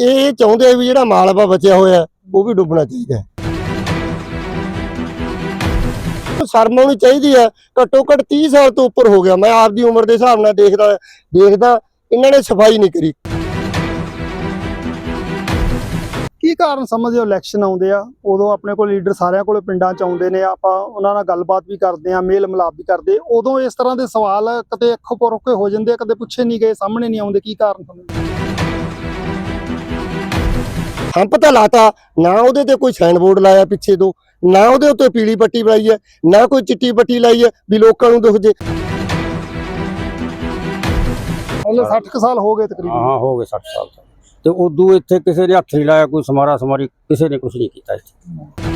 ਇਹ ਚਾਹੁੰਦੇ ਆ ਵੀ ਜਿਹੜਾ ਮਾਲਵਾ ਬਚਿਆ ਹੋਇਆ ਉਹ ਵੀ ਡੁੱਬਣਾ ਚਾਹੀਦਾ ਸ਼ਰਮ ਆਉਣੀ ਚਾਹੀਦੀ ਹੈ। ਘੱਟੋ ਘੱਟ 30 ਸਾਲ ਤੋਂ ਉੱਪਰ ਹੋ ਗਿਆ। ਮੈਂ ਆਪ ਦੀ ਉਮਰ ਦੇ ਹਿਸਾਬ ਨਾਲ ਦੇਖਦਾ ਦੇਖਦਾ, ਇਹਨਾਂ ਨੇ ਸਫ਼ਾਈ ਨਹੀਂ ਕਰੀ। ਕੀ ਕਾਰਨ ਸਮਝਦੇ ਹੋ? ਇਲੈਕਸ਼ਨ ਆਉਂਦੇ ਆ। ਉਦੋਂ ਆਪਣੇ ਕੋਲ ਲੀਡਰ ਸਾਰਿਆਂ ਕੋਲ ਪਿੰਡਾਂ ਚ ਆਉਂਦੇ ਨੇ। ਆਪਾਂ ਉਹਨਾਂ ਨਾਲ ਗੱਲਬਾਤ ਵੀ ਕਰਦੇ ਆ ਮੇਲ ਮਿਲਾਪ ਵੀ ਕਰਦੇ। ਉਦੋਂ ਇਸ ਤਰ੍ਹਾਂ ਦੇ ਸਵਾਲ ਕਦੇ ਅੱਖੋਂ ਪਰੋਕੇ ਹੋ ਜਾਂਦੇ ਆ, ਕਦੇ ਪੁੱਛੇ ਨਹੀਂ ਗਏ, ਸਾਹਮਣੇ ਨਹੀਂ ਆਉਂਦੇ। ਕੀ ਕਾਰਨ ਸਮਝਦੇ ਹੰਪ ਤਾਂ ਲਾਤਾ ਨਾ ਉਹਦੇ ਤੇ ਕੋਈ ਸਾਈਨ ਬੋਰਡ ਲਾਇਆ ਪਿੱਛੇ ਤੋਂ ਨਾ ਉਹਦੇ ਉੱਤੇ ਪੀਲੀ ਪੱਟੀ ਲਾਈ ਹੈ ਨਾ ਕੋਈ ਚਿੱਟੀ ਪੱਟੀ ਲਾਈ ਹੈ ਵੀ ਲੋਕਾਂ ਨੂੰ ਦੁੱਖ ਜੇ। ਮਤਲਬ 60 ਕੁ ਸਾਲ ਹੋ ਗਏ ਤਕਰੀਬਨ। ਹਾਂ ਹੋ ਗਏ 60 ਸਾਲ। ਤੇ ਉਦੋਂ ਇੱਥੇ ਕਿਸੇ ਨੇ ਹੱਥ ਨਹੀਂ ਲਾਇਆ ਕੋਈ ਸਮਾਰਾ ਸਮਾਰੀ ਕਿਸੇ ਨੇ ਕੁਝ ਨਹੀਂ ਕੀਤਾ ਇੱਥੇ।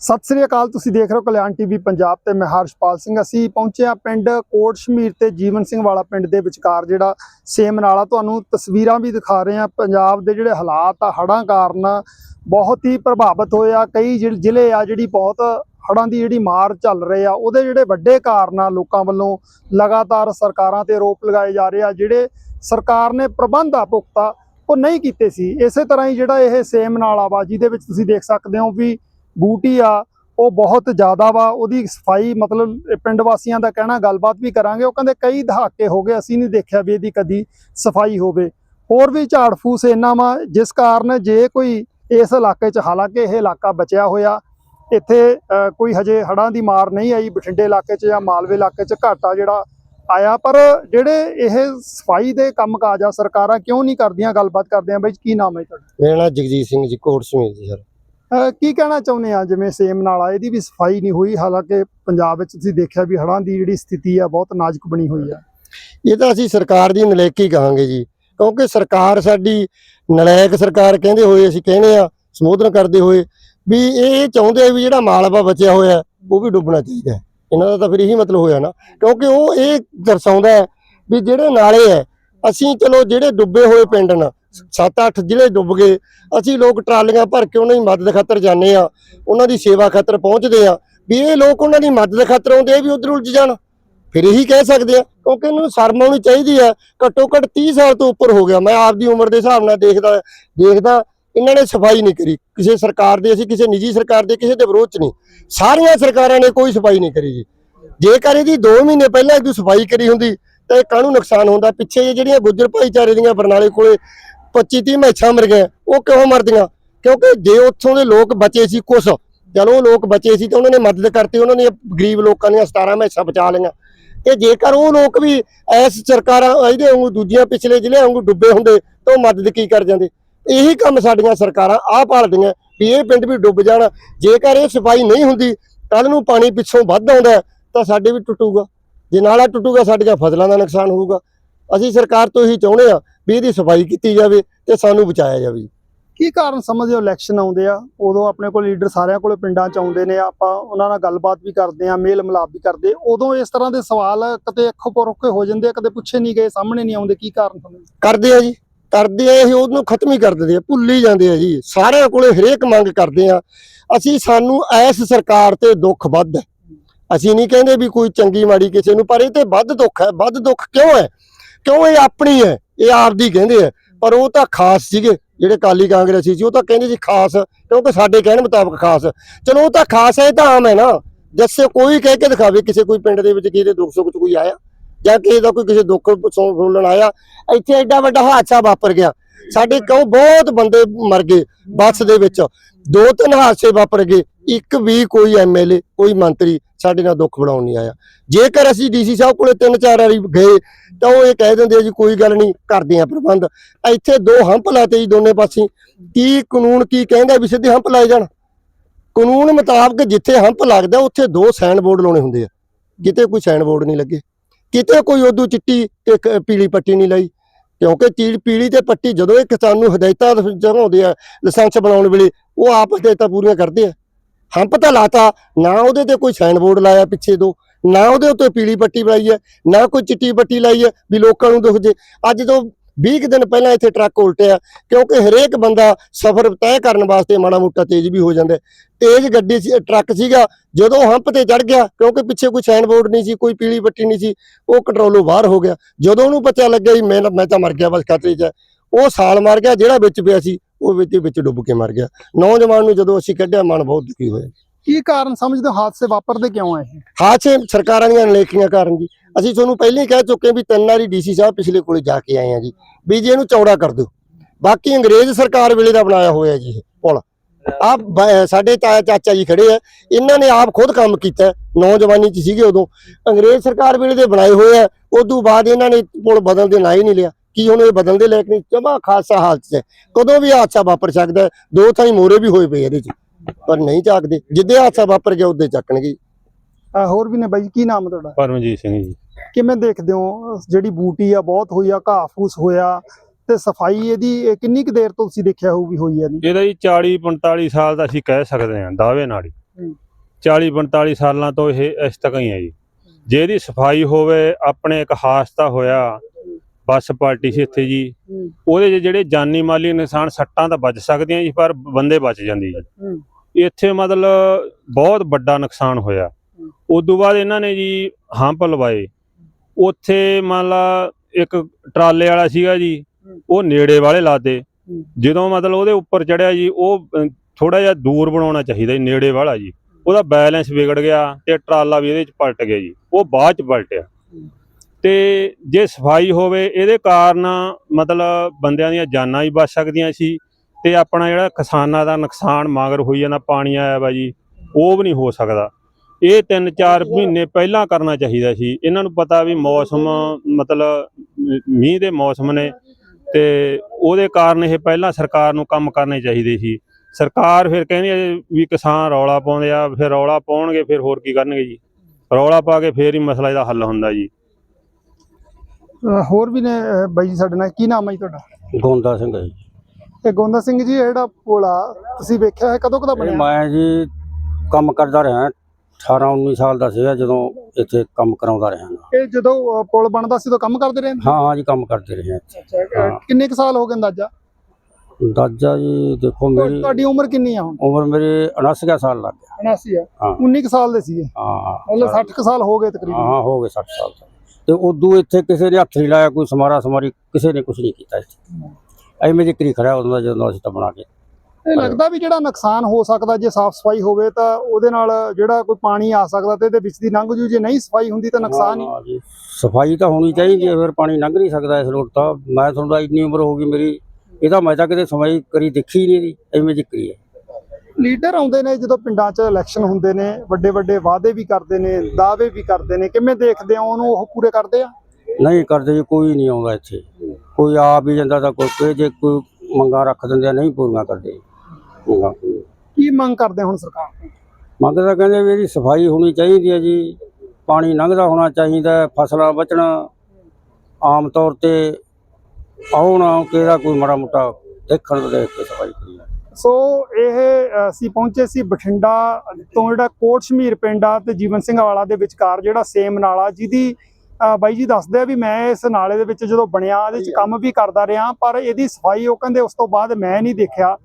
ਸਤਿ ਸ੍ਰੀ ਅਕਾਲ, ਤੁਸੀਂ ਦੇਖ ਰਹੇ ਹੋ ਕਲਿਆਣ ਟੀਵੀ ਪੰਜਾਬ ਤੇ ਮੈਂ ਹਰਸ਼ਪਾਲ ਸਿੰਘ। ਅਸੀਂ ਪਹੁੰਚੇ ਆ ਪਿੰਡ ਕੋਟ ਸ਼ਮੀਰ ਤੇ ਜੀਵਨ ਸਿੰਘ ਵਾਲਾ ਪਿੰਡ ਦੇ ਵਿਚਕਾਰ, ਜਿਹੜਾ ਸੇਮ ਨਾਲਾ ਤੁਹਾਨੂੰ ਤਸਵੀਰਾਂ ਵੀ ਦਿਖਾ ਰਹੇ ਆ ਪੰਜਾਬ ਦੇ ਜਿਹੜੇ ਹਾਲਾਤ ਆ, ਹੜ੍ਹਾਂ ਕਾਰਨ ਬਹੁਤ ਹੀ ਪ੍ਰਭਾਵਿਤ ਹੋਏ ਆ। ਕਈ ਜ਼ਿਲ- ਜ਼ਿਲ੍ਹੇ ਆ ਜਿਹੜੀ ਬਹੁਤ ਹੜ੍ਹਾਂ ਦੀ ਜਿਹੜੀ ਮਾਰ ਚੱਲ ਰਹੇ ਆ, ਉਹਦੇ ਜਿਹੜੇ ਵੱਡੇ ਕਾਰਨ ਆ, ਲੋਕਾਂ ਵੱਲੋਂ ਲਗਾਤਾਰ ਸਰਕਾਰਾਂ ਤੇ ਆਰੋਪ ਲਗਾਏ ਜਾ ਰਹੇ ਆ, ਜਿਹੜੇ ਸਰਕਾਰ ਨੇ ਪ੍ਰਬੰਧ ਆ ਪੁਖਤਾ ਉਹ ਨਹੀਂ ਕੀਤੇ ਸੀ। ਇਸੇ ਤਰ੍ਹਾਂ ਹੀ ਜਿਹੜਾ ਇਹ ਸੇਮ ਨਾਲਾ ਵਾ ਜਿਹਦੇ ਵਿੱਚ ਤੁਸੀਂ ਦੇਖ ਸਕਦੇ ਹੋ ਵੀ ਬੂਟੀ ਆ, ਉਹ ਬਹੁਤ ਜ਼ਿਆਦਾ ਵਾ, ਉਹਦੀ ਸਫ਼ਾਈ ਮਤਲਬ ਪਿੰਡ ਵਾਸੀਆਂ ਦਾ ਕਹਿਣਾ, ਗੱਲਬਾਤ ਵੀ ਕਰਾਂਗੇ। ਉਹ ਕਹਿੰਦੇ ਕਈ ਦਹਾਕੇ ਹੋ ਗਏ, ਅਸੀਂ ਨਹੀਂ ਦੇਖਿਆ ਵੀ ਇਹਦੀ ਕਦੀ ਸਫ਼ਾਈ ਹੋਵੇ। ਹੋਰ ਵੀ ਝਾੜ ਫੂਸ ਇੰਨਾ ਵਾ, ਜਿਸ ਕਾਰਨ ਜੇ ਕੋਈ ਇਸ ਇਲਾਕੇ 'ਚ, ਹਾਲਾਂਕਿ ਇਹ ਇਲਾਕਾ ਬਚਿਆ ਹੋਇਆ, ਇੱਥੇ ਕੋਈ ਹਜੇ ਹੜ੍ਹਾਂ ਦੀ ਮਾਰ ਨਹੀਂ ਆਈ ਬਠਿੰਡੇ ਇਲਾਕੇ 'ਚ ਜਾਂ ਮਾਲਵੇ ਇਲਾਕੇ 'ਚ ਘਾਟਾ ਜਿਹੜਾ ਆਇਆ, ਪਰ ਜਿਹੜੇ ਇਹ ਸਫ਼ਾਈ ਦੇ ਕੰਮਕਾਜ ਆ, ਸਰਕਾਰਾਂ ਕਿਉਂ ਨਹੀਂ ਕਰਦੀਆਂ? ਗੱਲਬਾਤ ਕਰਦੇ ਆ। ਬਈ ਕੀ ਨਾਮ ਹੈ ਤੁਹਾਡਾ? ਮੇਰਾ ਨਾਮ ਜਗਜੀਤ ਸਿੰਘ ਜੀ, ਕੋਟ ਸਮੀਰ ਜੀ, ਸਰ। ਕੀ ਕਹਿਣਾ ਚਾਹੁੰਦੇ ਆ? ਜਿਵੇਂ ਸੇਮ ਨਾਲਾ, ਇਹਦੀ ਵੀ ਸਫ਼ਾਈ ਨਹੀਂ ਹੋਈ। ਹਾਲਾਂਕਿ ਪੰਜਾਬ ਵਿੱਚ ਤੁਸੀਂ ਦੇਖਿਆ ਵੀ ਹੜ੍ਹਾਂ ਦੀ ਜਿਹੜੀ ਸਥਿਤੀ ਆ, ਬਹੁਤ ਨਾਜ਼ੁਕ ਬਣੀ ਹੋਈ ਆ। ਇਹ ਤਾਂ ਅਸੀਂ ਸਰਕਾਰ ਦੀ ਨਲਾਇਕੀ ਕਹਾਂਗੇ ਜੀ। ਕਿਉਂਕਿ ਸਰਕਾਰ ਸਾਡੀ ਨਲਾਇਕ ਸਰਕਾਰ ਕਹਿੰਦੇ ਹੋਏ ਅਸੀਂ ਕਹਿੰਦੇ ਆ, ਸੰਬੋਧਨ ਕਰਦੇ ਹੋਏ, ਵੀ ਇਹ ਚਾਹੁੰਦੇ ਆ ਵੀ ਜਿਹੜਾ ਮਾਲਵਾ ਬਚਿਆ ਹੋਇਆ, ਉਹ ਵੀ ਡੁੱਬਣਾ ਚਾਹੀਦਾ। ਇਹਨਾਂ ਦਾ ਤਾਂ ਫਿਰ ਇਹੀ ਮਤਲਬ ਹੋਇਆ ਨਾ। ਕਿਉਂਕਿ ਉਹ ਇਹ ਦਰਸਾਉਂਦਾ ਹੈ ਵੀ ਜਿਹੜੇ ਨਾਲੇ ਹੈ, ਅਸੀਂ ਚਲੋ ਜਿਹੜੇ ਡੁੱਬੇ ਹੋਏ ਪਿੰਡ ਨਾ 7-8 ਜ਼ਿਲ੍ਹੇ ਡੁੱਬ ਗਏ। ਅਸੀਂ ਲੋਕ ਟਰਾਲੀਆਂ ਭਰ ਕੇ ਉਹਨਾਂ ਦੀ ਮਦਦ ਖਾਤਰ ਜਾਂਦੇ ਆ ਉਹਨਾਂ ਦੀ ਸੇਵਾ ਖਾਤਰ ਪਹੁੰਚਦੇ ਆ ਵੀ ਇਹ ਲੋਕ ਉਹਨਾਂ ਦੀ ਮਦਦ ਖਾਤਰ ਆਉਂਦੇ ਆ ਵੀ ਉਧਰ ਉਲਝ ਜਾਣ। ਫਿਰ ਇਹੀ ਕਹਿ ਸਕਦੇ ਆ ਕਿਉਂਕਿ ਇਹਨਾਂ ਨੂੰ ਸ਼ਰਮ ਆਉਣੀ ਚਾਹੀਦੀ ਹੈ। ਘੱਟੋ ਘੱਟ 30 ਸਾਲ ਤੋਂ ਉੱਪਰ ਹੋ ਗਿਆ। ਮੈਂ ਆਪਦੀ ਉਮਰ ਦੇ ਹਿਸਾਬ ਨਾਲ ਦੇਖਦਾ ਦੇਖਦਾ, ਇਹਨਾਂ ਨੇ ਸਫ਼ਾਈ ਨਹੀਂ ਕਰੀ। ਕਿਸੇ ਸਰਕਾਰ ਦੇ ਅਸੀਂ, ਕਿਸੇ ਨਿੱਜੀ ਸਰਕਾਰ ਦੇ, ਕਿਸੇ ਦੇ ਵਿਰੋਧ ਚ ਨਹੀਂ। ਸਾਰੀਆਂ ਸਰਕਾਰਾਂ ਨੇ ਕੋਈ ਸਫ਼ਾਈ ਨਹੀਂ ਕਰੀ ਜੀ। ਜੇਕਰ ਇਹਦੀ 2 ਮਹੀਨੇ ਪਹਿਲਾਂ ਇਹਦੀ ਸਫ਼ਾਈ ਕਰੀ ਹੁੰਦੀ, ਤਾਂ ਇਹ ਕਾਹਨੂੰ ਨੁਕਸਾਨ ਹੁੰਦਾ? ਪਿੱਛੇ ਜਿਹੜੀਆਂ ਗੁੱਜਰ ਭਾਈਚਾਰੇ ਦੀਆਂ ਬਰਨਾਲੇ ਕੋਲੇ 25 30 ਮੈਛਾਂ ਮਰ ਗਏ ਉਹ ਕਿਉਂ ਮਰਦੀਆਂ? ਕਿਉਂਕਿ ਜੇ ਉੱਥੋਂ ਦੇ ਲੋਕ ਬਚੇ ਸੀ ਕੁਛ, ਚਲੋ ਉਹ ਲੋਕ ਬਚੇ ਸੀ ਤਾਂ ਉਹਨਾਂ ਨੇ ਮਦਦ ਕਰਤੀ, ਉਹਨਾਂ ਨੇ ਗਰੀਬ ਲੋਕਾਂ ਦੀਆਂ 17 ਮੈਛਾਂ ਬਚਾ ਲਈਆਂ। ਤੇ ਜੇਕਰ ਉਹ ਲੋਕ ਵੀ ਐਸ ਸਰਕਾਰਾਂ ਇਹਦੇ ਵਾਂਗੂ ਦੂਜੀਆਂ ਪਿਛਲੇ ਜ਼ਿਲ੍ਹਿਆਂ ਵਾਂਗੂ ਡੁੱਬੇ ਹੁੰਦੇ, ਤਾਂ ਉਹ ਮਦਦ ਕੀ ਕਰ ਜਾਂਦੇ? ਇਹੀ ਕੰਮ ਸਾਡੀਆਂ ਸਰਕਾਰਾਂ ਆਹ ਭਾਲਦੀਆਂ ਵੀ ਇਹ ਪਿੰਡ ਵੀ ਡੁੱਬ ਜਾਣ। ਜੇਕਰ ਇਹ ਸਫ਼ਾਈ ਨਹੀਂ ਹੁੰਦੀ ਕੱਲ ਨੂੰ ਪਾਣੀ ਪਿੱਛੋਂ ਵੱਧ ਆਉਂਦਾ ਤਾਂ ਸਾਡੇ ਵੀ ਟੁੱਟੂਗਾ। ਜੇ ਨਾਲਾ ਟੁੱਟੂਗਾ, ਸਾਡੀਆਂ ਫਸਲਾਂ ਦਾ ਨੁਕਸਾਨ ਹੋਊਗਾ। ਅਸੀਂ ਸਰਕਾਰ ਤੋਂ ਇਹੀ ਚਾਹੁੰਦੇ ਆ ਵੀ ਇਹਦੀ ਸਫ਼ਾਈ ਕੀਤੀ ਜਾਵੇ ਤੇ ਸਾਨੂੰ ਬਚਾਇਆ ਜਾਵੇ। ਕੀ ਕਾਰਨ ਸਮਝਦੇ ਹੋ ਇਲੈਕਸ਼ਨ ਆਉਂਦੇ ਆ? ਉਦੋਂ ਆਪਣੇ ਕੋਲ ਲੀਡਰ ਸਾਰਿਆਂ ਕੋਲ ਪਿੰਡਾਂ ਚ ਆਉਂਦੇ ਨੇ ਆਪਾਂ ਉਹਨਾਂ ਨਾਲ ਗੱਲਬਾਤ ਵੀ ਕਰਦੇ ਆ ਮੇਲ ਮਿਲਾਪ ਵੀ ਕਰਦੇ ਉਦੋਂ ਇਸ ਤਰ੍ਹਾਂ ਦੇ ਸਵਾਲ ਕਦੇ ਅੱਖੋਂ ਪਰੋਕੇ ਹੋ ਜਾਂਦੇ ਆ ਕਦੇ ਪੁੱਛੇ ਨਹੀਂ ਗਏ ਸਾਹਮਣੇ ਨਹੀਂ ਆਉਂਦੇ ਕੀ ਕਾਰਨ ਸਮਝਦੇ ਕਰਦੇ ਆ ਜੀ ਕਰਦੇ ਆ ਇਹ ਉਹਨੂੰ ਖਤਮ ਹੀ ਕਰ ਦਿੰਦੇ ਆ ਭੁੱਲ ਹੀ ਜਾਂਦੇ ਆ ਜੀ। ਸਾਰਿਆਂ ਕੋਲੇ ਹਰੇਕ ਮੰਗ ਕਰਦੇ ਆ। ਅਸੀਂ ਸਾਨੂੰ ਐਸ ਸਰਕਾਰ ਤੇ ਦੁੱਖ ਵੱਧ ਹੈ। ਅਸੀਂ ਨਹੀਂ ਕਹਿੰਦੇ ਵੀ ਕੋਈ ਚੰਗੀ ਮਾੜੀ ਕਿਸੇ ਨੂੰ ਪਰ ਇਹ ਤੇ ਵੱਧ ਦੁੱਖ ਹੈ। ਵੱਧ ਦੁੱਖ ਕਿਉਂ ਹੈ? ਕਿਉਂ ਇਹ ਆਪਣੀ ਹੈ? ਇਹ ਆਪਦੀ ਕਹਿੰਦੇ ਆ, ਪਰ ਉਹ ਤਾਂ ਖਾਸ ਸੀਗੇ ਜਿਹੜੇ ਕਾਲੀ ਕਾਂਗਰਸੀ ਸੀ, ਉਹ ਤਾਂ ਕਹਿੰਦੇ ਸੀ ਖਾਸ, ਕਿਉਂਕਿ ਸਾਡੇ ਕਹਿਣ ਮੁਤਾਬਕ ਖਾਸ। ਚਲੋ ਉਹ ਤਾਂ ਖਾਸ ਹੈ ਤਾਂ ਆਮ ਹੈ ਨਾ। ਜੱਸੇ ਕੋਈ ਕਹਿ ਕੇ ਦਿਖਾਵੇ, ਕਿਸੇ ਕੋਈ ਪਿੰਡ ਦੇ ਵਿੱਚ ਕਿਹਦੇ ਦੁੱਖ ਸੁੱਖ ਚ ਕੋਈ ਆਇਆ, ਜਾਂ ਕਿਸੇ ਦਾ ਕੋਈ ਕਿਸੇ ਦੁੱਖ ਸੁਣ- ਸੁਣਨ ਆਇਆ, ਇੱਥੇ ਐਡਾ ਵੱਡਾ ਹਾਦਸਾ ਵਾਪਰ ਗਿਆ। ਸਾਡੇ ਕਿਉਂ ਬਹੁਤ ਬੰਦੇ ਮਰ ਗਏ ਬੱਸ ਦੇ ਵਿੱਚ। ਦੋ ਤਿੰਨ ਹਾਦਸੇ ਵਾਪਰ ਗਏ, ਇੱਕ ਵੀ ਕੋਈ ਐਮਐਲਏ ਕੋਈ ਮੰਤਰੀ ਸਾਡੇ ਨਾਲ ਦੁੱਖ ਬਣਾਉਣ ਨਹੀਂ ਆਇਆ। ਜੇਕਰ ਅਸੀਂ ਡੀਸੀ ਸਾਹਿਬ ਕੋਲੇ ਤਿੰਨ ਚਾਰ ਵਾਰੀ ਗਏ ਤਾਂ ਉਹ ਇਹ ਕਹਿ ਦਿੰਦੇ ਆ ਜੀ, ਕੋਈ ਗੱਲ ਨਹੀਂ, ਕਰਦੇ ਆ ਪ੍ਰਬੰਧ। ਇੱਥੇ ਦੋ ਹੰਪ ਲਾਤੇ ਜੀ ਦੋਨੇ ਪਾਸੇ। ਕੀ ਕਾਨੂੰਨ ਕੀ ਕਹਿੰਦਾ ਵੀ ਸਿੱਧੇ ਹੰਪ ਲਾਏ ਜਾਣ? ਕਾਨੂੰਨ ਮੁਤਾਬਕ ਜਿੱਥੇ ਹੰਪ ਲੱਗਦਾ, ਉੱਥੇ ਦੋ ਸਾਈਨ ਬੋਰਡ ਲਾਉਣੇ ਹੁੰਦੇ ਆ। ਕਿਤੇ ਕੋਈ ਸਾਈਨ ਬੋਰਡ ਨਹੀਂ ਲੱਗੇ। ਕਿਤੇ ਕੋਈ ਉਦੋਂ ਚਿੱਟੀ ਤੇ ਪੀਲੀ ਪੱਟੀ ਨਹੀਂ ਲਾਈ। ਕਿਉਂਕਿ ਚੀੜ ਪੀੜੀ ਤੇ ਪੱਟੀ ਜਦੋਂ ਇਹ ਕਿਸਾਨ ਨੂੰ ਹਦਾਇਤਾਂ ਜਗਾਉਂਦੇ ਆ, ਲਾਇਸੈਂਸ ਬਣਾਉਣ ਵੇਲੇ, ਉਹ ਆਪ ਹਦਾਇਤਾਂ ਪੂਰੀਆਂ ਕਰਦੇ ਆ। ਹੰਪ ਤਾਂ ਲਾਤਾ, ਨਾ ਉਹਦੇ ਤੇ ਕੋਈ ਸਾਈਨ ਬੋਰਡ ਲਾਇਆ ਪਿੱਛੇ ਦੋ। ਨਾ ਉਹਦੇ ਉੱਤੇ ਪੀਲੀ ਪੱਟੀ ਲਾਈ ਹੈ, ਨਾ ਕੋਈ ਚਿੱਟੀ ਪੱਟੀ ਲਾਈ ਹੈ ਵੀ ਲੋਕਾਂ ਨੂੰ ਦੁੱਖ ਜੇ। ਅੱਜ ਤੋਂ 20 ਕੁ ਦਿਨ ਪਹਿਲਾਂ ਇੱਥੇ ਟਰੱਕ ਉਲਟਿਆ, ਕਿਉਂਕਿ ਹਰੇਕ ਬੰਦਾ ਸਫ਼ਰ ਤੈਅ ਕਰਨ ਵਾਸਤੇ ਮਾੜਾ ਮੋਟਾ ਤੇਜ਼ ਵੀ ਹੋ ਜਾਂਦਾ ਤੇਜ਼ ਗੱਡੀ ਸੀ, ਟਰੱਕ ਸੀਗਾ, ਜਦੋਂ ਹੰਪ ਤੇ ਚੜ ਗਿਆ, ਕਿਉਂਕਿ ਪਿੱਛੇ ਕੋਈ ਸਾਈਨ ਬੋਰਡ ਨਹੀਂ ਸੀ, ਕੋਈ ਪੀਲੀ ਪੱਟੀ ਨਹੀਂ ਸੀ, ਉਹ ਕੰਟਰੋਲੋਂ ਬਾਹਰ ਹੋ ਗਿਆ। ਜਦੋਂ ਉਹਨੂੰ ਪਤਾ ਲੱਗਿਆ ਵੀ ਮੈਂ ਮੈਂ ਤਾਂ ਮਰ ਗਿਆ ਬਸ ਖਤਰੇ 'ਚ ਉਹ ਸਾਲ ਮਾਰ ਗਿਆ, ਜਿਹੜਾ ਵਿੱਚ ਪਿਆ ਸੀ, ਉਹ ਵਿੱਚ ਵਿੱਚ ਡੁੱਬ ਕੇ ਮਰ ਗਿਆ। ਨੌਜਵਾਨ ਨੂੰ ਜਦੋਂ ਅਸੀਂ ਕੱਢਿਆ, ਮਨ ਬਹੁਤ ਦੁਖੀ ਹੋਇਆ। ਕੀ ਕਾਰਨ ਸਮਝਦੇ ਹੋ? ਹਾਦਸੇ ਵਾਪਰਦੇ ਕਿਉਂ ਆ ਇਹ? ਹਾਦਸੇ ਸਰਕਾਰਾਂ ਦੀਆਂ ਅਣਲੇਖੀਆਂ ਕਾਰਨ ਜੀ। ਅਸੀਂ ਤੁਹਾਨੂੰ ਪਹਿਲਾਂ ਹੀ ਕਹਿ ਚੁੱਕੇ ਵੀ ਤਿੰਨ ਵਾਰੀ ਡੀਸੀ ਸਾਹਿਬ ਪਿਛਲੇ ਕੋਲੇ ਜਾ ਕੇ ਆਏ ਆ ਜੀ। ਵੀ ਜੀ ਇਹਨੂੰ ਚੌੜਾ ਕਰ ਦਿਓ। ਬਾਕੀ ਅੰਗਰੇਜ਼ ਸਰਕਾਰ ਵੇਲੇ ਦਾ ਬਣਾਇਆ ਹੋਇਆ ਜੀ ਇਹ ਪੁਲ। ਆ ਸਾਡੇ ਚਾ- ਚਾਚਾ ਜੀ ਖੜੇ ਆ। ਇਹਨਾਂ ਨੇ ਆਪ ਖੁਦ ਕੰਮ ਕੀਤਾ। ਨੌਜਵਾਨੀ ਚ ਸੀਗੇ ਉਦੋਂ। ਅੰਗਰੇਜ਼ ਸਰਕਾਰ ਵੇਲੇ ਦੇ ਬਣਾਏ ਹੋਏ ਆ। ਉਦੋਂ ਬਾਅਦ ਇਹਨਾਂ ਨੇ ਪੁਲ ਬਦਲ ਦੇ ਨਾ ਹੀ ਨਹੀਂ ਲਿਆ। ਕੀ ਹੁਣ ਇਹ ਬਦਲਦੇ ਲਾਇਕ ਨਹੀਂ? ਜਮਾ ਖਾਸਾ ਹਾਲਤ 'ਚ ਹੈ। ਕਦੋਂ ਵੀ ਹਾਦਸਾ ਵਾਪਰ ਸਕਦਾ ਹੈ। ਦੋ ਥਾਈ ਮੋਰੇ ਵੀ ਹੋਏ ਪਏ ਇਹਦੇ 'ਚ। ਪਰ ਨਹੀਂ ਝਾਕਦੇ ਜਿੱਦੇ ਹਾਦਸਾ ਵਾਪਰ ਗਿਆ ਉਦੋਂ ਚੱਕਣਗੇ। ਅਹ ਹੋਰ ਵੀ ਨੇ ਬਾਈ ਕੀ ਨਾਮ ਹੈ ਤੁਹਾਡਾ? ਪਰਮਜੀਤ ਸਿੰਘ ਜੀ। ਕਿਵੇਂ ਦੇਖਦੇ ਹੋ? ਜਿਹੜੀ ਬੂਟੀ ਆ ਬਹੁਤ ਹੋਈ ਆ ਘਾਹ ਫੂਸ ਹੋਇਆ ਤੇ ਸਫ਼ਾਈ ਇਹਦੀ ਇਹ ਕਿੰਨੀ ਕੁ ਦੇਰ ਤੋਂ ਤੁਸੀਂ ਦੇਖਿਆ ਹੋਊਗੀ ਹੋਈ ਆ ਨਹੀਂ ਇਹਦਾ ਜੀ 40 45 ਸਾਲ ਦਾ ਅਸੀਂ ਕਹਿ ਸਕਦੇ ਹਾਂ ਦਾਅਵੇ ਨਾਲ ਹੀ। ਹੂੰ। 40 45 ਸਾਲਾਂ ਤੋਂ ਇਹ ਇਸ ਤੱਕ ਹੀ ਹੈ ਜੀ। ਜੇ ਇਹਦੀ ਸਫ਼ਾਈ ਹੋਵੇ ਆਪਣੇ ਇੱਕ ਹਾਦਸਾ ਹੋਇਆ ਬੱਸ ਪਾਰਟੀ ਸੀ ਇੱਥੇ ਜੀ। ਉਹਦੇ 'ਚ ਜਿਹੜੇ ਜਾਨੀ ਮਾਲੀ ਨੁਕਸਾਨ ਸੱਟਾਂ ਤਾਂ ਬਚ ਸਕਦੀਆਂ ਜੀ ਪਰ ਬੰਦੇ ਬਚ ਜਾਂਦੇ ਜੀ। ਇੱਥੇ ਮਤਲਬ ਬਹੁਤ ਵੱਡਾ ਨੁਕਸਾਨ ਹੋਇਆ। ਉਸ ਤੋਂ ਬਾਅਦ ਇਹਨਾਂ ਨੇ ਜੀ ਹੰਪ ਲਵਾਏ। ਉੱਥੇ ਮੰਨ ਲਾ ਇੱਕ ਟਰਾਲੇ ਵਾਲਾ ਸੀਗਾ ਜੀ, ਉਹ ਨੇੜੇ ਵਾਲੇ ਲਾਤੇ। ਜਦੋਂ ਮਤਲਬ ਉਹਦੇ ਉੱਪਰ ਚੜਿਆ ਜੀ, ਉਹ ਥੋੜਾ ਜਿਹਾ ਦੂਰ ਬਣਾਉਣਾ ਚਾਹੀਦਾ ਜੀ, ਨੇੜੇ ਵਾਲਾ ਜੀ। ਉਹਦਾ ਬੈਲੈਂਸ ਵਿਗੜ ਗਿਆ ਤੇ ਟਰਾਲਾ ਵੀ ਇਹਦੇ ਚ ਪਲਟ ਗਿਆ ਜੀ, ਉਹ ਬਾਅਦ ਚ ਪਲਟਿਆ। ਤੇ ਜੇ ਸਫ਼ਾਈ ਹੋਵੇ, ਇਹਦੇ ਕਾਰਨ ਮਤਲਬ ਬੰਦਿਆਂ ਦੀਆਂ ਜਾਨਾਂ ਹੀ ਬਚ ਸਕਦੀਆਂ ਸੀ। ਤੇ ਆਪਣਾ ਜਿਹੜਾ ਕਿਸਾਨਾਂ ਦਾ ਨੁਕਸਾਨ ਮਾਗਰ ਹੋਈ ਜਾਂਦਾ ਪਾਣੀ ਆਇਆ ਵਾ ਜੀ ਉਹ ਵੀ ਨਹੀਂ ਹੋ ਸਕਦਾ। ਇਹ 3-4 ਮਹੀਨੇ ਪਹਿਲਾਂ ਕਰਨਾ ਚਾਹੀਦਾ ਸੀ। ਇਹਨਾਂ ਨੂੰ ਪਤਾ ਵੀ ਮੌਸਮ ਮਤਲਬ ਮੀਂਹ ਦੇ ਮੌਸਮ ਨੇ ਤੇ ਉਹਦੇ ਕਾਰਨ ਇਹ ਪਹਿਲਾਂ ਸਰਕਾਰ ਨੂੰ ਕੰਮ ਕਰਨੇ ਚਾਹੀਦੇ ਸੀ। ਸਰਕਾਰ ਫਿਰ ਕਹਿੰਦੀ ਹੈ ਵੀ ਕਿਸਾਨ ਰੌਲਾ ਪਾਉਂਦੇ ਆ ਫਿਰ ਰੌਲਾ ਪਾਉਣਗੇ ਫਿਰ ਹੋਰ ਕੀ ਕਰਨਗੇ ਜੀ? ਰੌਲਾ ਪਾ ਕੇ ਫੇਰ ਹੀ ਮਸਲਾ ਇਹਦਾ ਹੱਲ ਹੁੰਦਾ ਜੀ। ਹੋਰ ਵੀ ਨੇ ਬਾਈ ਜੀ ਸਾਡੇ ਨਾਲ ਕੀ ਨਾਮ ਹੈ ਜੀ ਤੁਹਾਡਾ? ਗੋਂਦਾ ਸਿੰਘ ਹੈ ਜੀ। ਇਹ ਗੋਂਦਾ ਸਿੰਘ ਜੀ ਇਹ ਜਿਹੜਾ ਪੁਲ ਆ ਤੁਸੀਂ ਵੇਖਿਆ ਹੈ ਕਦੋਂ ਕਦਾ ਇਹ ਬਣਿਆ? ਮੈਂ ਜੀ ਕੰਮ ਕਰਦਾ ਰਿਹਾ 18 19 ਸਾਲ ਦਾ ਸੀਗਾ ਜਦੋਂ ਇੱਥੇ ਕੰਮ ਕਰਾਉਂਦਾ ਰਿਹਾ ਇਹ ਜਦੋਂ ਪੁਲ ਬਣਦਾ ਸੀ ਤਾਂ ਕੰਮ ਕਰਦੇ ਰਹੇ ਹਾਂ ਹਾਂ ਜੀ ਕੰਮ ਕਰਦੇ ਰਹੇ ਹਾਂ। ਕਿੰਨੇ ਕੁ ਸਾਲ ਹੋ ਗਏ ਅੰਦਾਜ਼ਾ? ਦਾਦਾ ਜੀ ਦੇਖੋ ਮੇਰੀ ਤੁਹਾਡੀ ਉਮਰ ਕਿੰਨੀ ਆ ਹੁਣ? ਉਮਰ ਮੇਰੇ 79 ਸਾਲ ਲੱਗ ਗਿਆ। 79 ਆ। ਹਾਂ। 19 ਕੁ ਸਾਲ ਦੇ ਸੀਗੇ। ਹਾਂ ਮਤਲਬ 60 ਕੁ ਸਾਲ ਹੋ ਗਏ ਤਕਰੀਬਨ। ਹਾਂ ਹੋ ਗਏ 60 ਸਾਲ। ਤੇ ਉਦੋਂ ਇੱਥੇ ਕਿਸੇ ਨੇ ਹੱਥ ਨਹੀਂ ਲਾਇਆ ਕੋਈ ਸਮਾਰਾ ਸਮਾਰੀ ਕਿਸੇ ਨੇ ਕੁਝ ਨਹੀਂ ਕੀਤਾ ਇੱਥੇ। ਐਵੇਂ ਜਿਕਰੀ ਖੜਾ ਹੁੰਦਾ ਜਦੋਂ ਅਸੀਂ ਤਾਂ ਬਣਾ ਕੇ ਇਹ ਲੱਗਦਾ ਵੀ ਜਿਹੜਾ ਨੁਕਸਾਨ ਹੋ ਸਕਦਾ ਜੇ ਸਾਫ਼ ਸਫ਼ਾਈ ਹੋਵੇ ਤਾਂ ਉਹਦੇ ਨਾਲ ਜਿਹੜਾ ਕੋਈ ਪਾਣੀ ਆ ਸਕਦਾ ਤੇ ਇਹਦੇ ਵਿੱਚ ਦੀ ਲੰਘ ਜੂ ਜੇ ਨਹੀਂ ਸਫ਼ਾਈ ਹੁੰਦੀ ਤਾਂ ਨੁਕਸਾਨ ਹੀ। ਸਫ਼ਾਈ ਤਾਂ ਹੋਣੀ ਚਾਹੀਦੀ ਹੈ ਫਿਰ ਪਾਣੀ ਲੰਘ ਨਹੀਂ ਸਕਦਾ ਇਸ ਰੋਡ ਤਾਂ। ਮੈਂ ਤੁਹਾਨੂੰ ਇੰਨੀ ਉਮਰ ਹੋ ਗਈ ਮੇਰੀ ਇਹਦਾ ਮੈਂ ਤਾਂ ਕਿਤੇ ਸਫ਼ਾਈ ਕਰੀ ਦੇਖੀ ਨਹੀਂ ਇਹਦੀ ਐਵੇਂ ਜਿਕਰੀ ਹੈ। ਲੀਡਰ ਆਉਂਦੇ ਨੇ ਜਦੋਂ ਪਿੰਡਾਂ 'ਚ ਇਲੈਕਸ਼ਨ ਹੁੰਦੇ ਨੇ ਵੱਡੇ ਵੱਡੇ ਵਾਅਦੇ ਵੀ ਕਰਦੇ ਨੇ ਦਾਅਵੇ ਵੀ ਕਰਦੇ ਨੇ ਕਿਵੇਂ ਦੇਖਦੇ ਆ ਉਹਨੂੰ ਉਹ ਪੂਰੇ ਕਰਦੇ ਆ? ਨਹੀਂ ਕਰਦੇ ਜੀ ਕੋਈ ਨਹੀਂ ਆਉਂਦਾ ਇੱਥੇ। ਕੋਈ ਆ ਵੀ ਜਾਂਦਾ ਤਾਂ ਕੋਈ ਕੋਈ ਜੇ ਕੋਈ ਮੰਗਾ ਰੱਖ ਦਿੰਦੇ ਆ ਨਹੀਂ ਪੂਰੀਆਂ ਕਰਦੇ। ਮੰਗਾਂ ਪੂਰੀਆਂ। ਕੀ ਮੰਗ ਕਰਦੇ ਆ ਹੁਣ ਸਰਕਾਰ ਤੋਂ? ਮੰਗ ਤਾਂ ਕਹਿੰਦੇ ਵੀ ਇਹਦੀ ਸਫ਼ਾਈ ਹੋਣੀ ਚਾਹੀਦੀ ਹੈ ਜੀ। ਪਾਣੀ ਲੰਘਦਾ ਹੋਣਾ ਚਾਹੀਦਾ ਹੈ, ਫਸਲਾਂ ਬਚਣਾ। ਆਮ ਤੌਰ ਤੇ ਆਉਣਾ ਕਿਹਦਾ ਕੋਈ ਮਾੜਾ ਮੋਟਾ ਦੇਖਣ ਨੂੰ ਦੇਖ ਕੇ ਸਫ਼ਾਈ ਕਰੀ ਸੋ ਇਹ ਅ, ਅਸੀਂ ਪਹੁੰਚੇ ਸੀ ਬਠਿੰਡਾ ਤੋਂ ਜਿਹੜਾ ਕੋਟ ਸ਼ਮੀਰ ਪਿੰਡ ਆ ਤੇ ਜੀਵਨ ਸਿੰਘ ਵਾਲਾ ਦੇ ਵਿਚਕਾਰ ਜਿਹੜਾ ਸੇਮ ਨਾਲਾ ਜਿਹਦੀ ਬਾਈ ਜੀ ਦੱਸਦੇ ਆ ਵੀ ਮੈਂ ਇਸ ਨਾਲੇ ਦੇ ਵਿੱਚ ਜਦੋਂ ਬਣਿਆ ਇਹਦੇ ਵਿੱਚ ਕੰਮ ਵੀ ਕਰਦਾ ਰਿਹਾ ਪਰ ਇਹਦੀ ਸਫ਼ਾਈ ਉਹ ਕਹਿੰਦੇ ਉਸ ਤੋਂ ਬਾਅਦ ਮੈਂ ਨਹੀਂ ਦੇਖਿਆ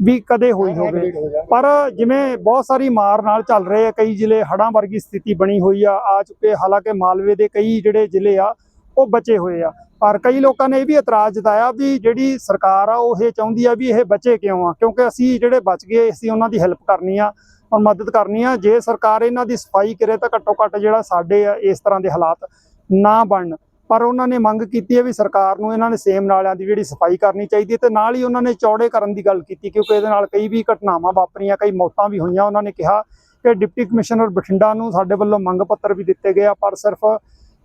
ਵੀ ਕਦੇ ਹੋਈ ਹੋਵੇ। ਪਰ ਜਿਵੇਂ ਬਹੁਤ ਸਾਰੀ ਮਾਰ ਨਾਲ ਚੱਲ ਰਹੇ ਆ ਕਈ ਜ਼ਿਲ੍ਹੇ ਹੜ੍ਹਾਂ ਵਰਗੀ ਸਥਿਤੀ ਬਣੀ ਹੋਈ ਆ ਆ ਚੁੱਕੇ ਹਾਲਾਂਕਿ ਮਾਲਵੇ ਦੇ ਕਈ ਜਿਹੜੇ ਜ਼ਿਲ੍ਹੇ ਆ ਉਹ ਬਚੇ ਹੋਏ ਆ। ਪਰ ਕਈ ਲੋਕਾਂ ਨੇ ਇਹ ਵੀ ਇਤਰਾਜ਼ ਜਤਾਇਆ ਵੀ ਜਿਹੜੀ ਸਰਕਾਰ ਆ ਉਹ ਇਹ ਚਾਹੁੰਦੀ ਆ ਵੀ ਇਹ ਬਚੇ ਕਿਉਂ ਆ? ਕਿਉਂਕਿ ਅਸੀਂ ਜਿਹੜੇ ਬਚ ਗਏ ਅਸੀਂ ਉਹਨਾਂ ਦੀ ਹੈਲਪ ਕਰਨੀ ਆ ਔਰ ਮਦਦ ਕਰਨੀ ਆ। ਜੇ ਸਰਕਾਰ ਇਹਨਾਂ ਦੀ ਸਫ਼ਾਈ ਕਰੇ ਤਾਂ ਘੱਟੋ ਘੱਟ ਜਿਹੜਾ ਸਾਡੇ ਆ ਇਸ ਤਰ੍ਹਾਂ ਦੇ ਹਾਲਾਤ ਨਾ ਬਣਨ। ਪਰ ਉਹਨਾਂ ਨੇ ਮੰਗ ਕੀਤੀ ਹੈ ਵੀ ਸਰਕਾਰ ਨੂੰ ਇਹਨਾਂ ਨੇ ਸੇਮ ਨਾਲਿਆਂ ਦੀ ਜਿਹੜੀ ਸਫ਼ਾਈ ਕਰਨੀ ਚਾਹੀਦੀ ਹੈ ਤੇ ਨਾਲ ਹੀ ਉਹਨਾਂ ਨੇ ਚੌੜੇ ਕਰਨ ਦੀ ਗੱਲ ਕੀਤੀ, ਕਿਉਂਕਿ ਇਹਦੇ ਨਾਲ ਕਈ ਵੀ ਘਟਨਾਵਾਂ ਵਾਪਰੀਆਂ, ਕਈ ਮੌਤਾਂ ਵੀ ਹੋਈਆਂ। ਉਹਨਾਂ ਨੇ ਕਿਹਾ ਕਿ ਡਿਪਟੀ ਕਮਿਸ਼ਨਰ ਬਠਿੰਡਾ ਨੂੰ ਸਾਡੇ ਵੱਲੋਂ ਮੰਗ ਪੱਤਰ ਵੀ ਦਿੱਤੇ ਗਏ ਆ, ਪਰ ਸਿਰਫ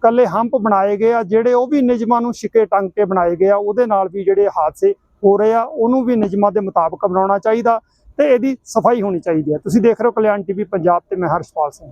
ਕੱਲੇ ਹੰਪ ਬਣਾਏ ਗਏ ਆ, ਜਿਹੜੇ ਉਹ ਵੀ ਨਿਯਮਾਂ ਨੂੰ ਛਿੱਕੇ ਟੰਗ ਕੇ ਬਣਾਏ ਗਏ ਆ, ਉਹਦੇ ਨਾਲ ਵੀ ਜਿਹੜੇ ਹਾਦਸੇ ਹੋ ਰਹੇ ਆ, ਉਹਨੂੰ ਵੀ ਨਿਯਮਾਂ ਦੇ ਮੁਤਾਬਕ ਬਣਾਉਣਾ ਚਾਹੀਦਾ ਤੇ ਇਹਦੀ ਸਫ਼ਾਈ ਹੋਣੀ ਚਾਹੀਦੀ ਹੈ। ਤੁਸੀਂ ਦੇਖ ਰਹੇ ਹੋ ਕਲਿਆਣ ਟੀਵੀ ਪੰਜਾਬ ਤੇ ਮੈਂ ਹਰਸ਼ਪਾਲ ਸਿੰਘ।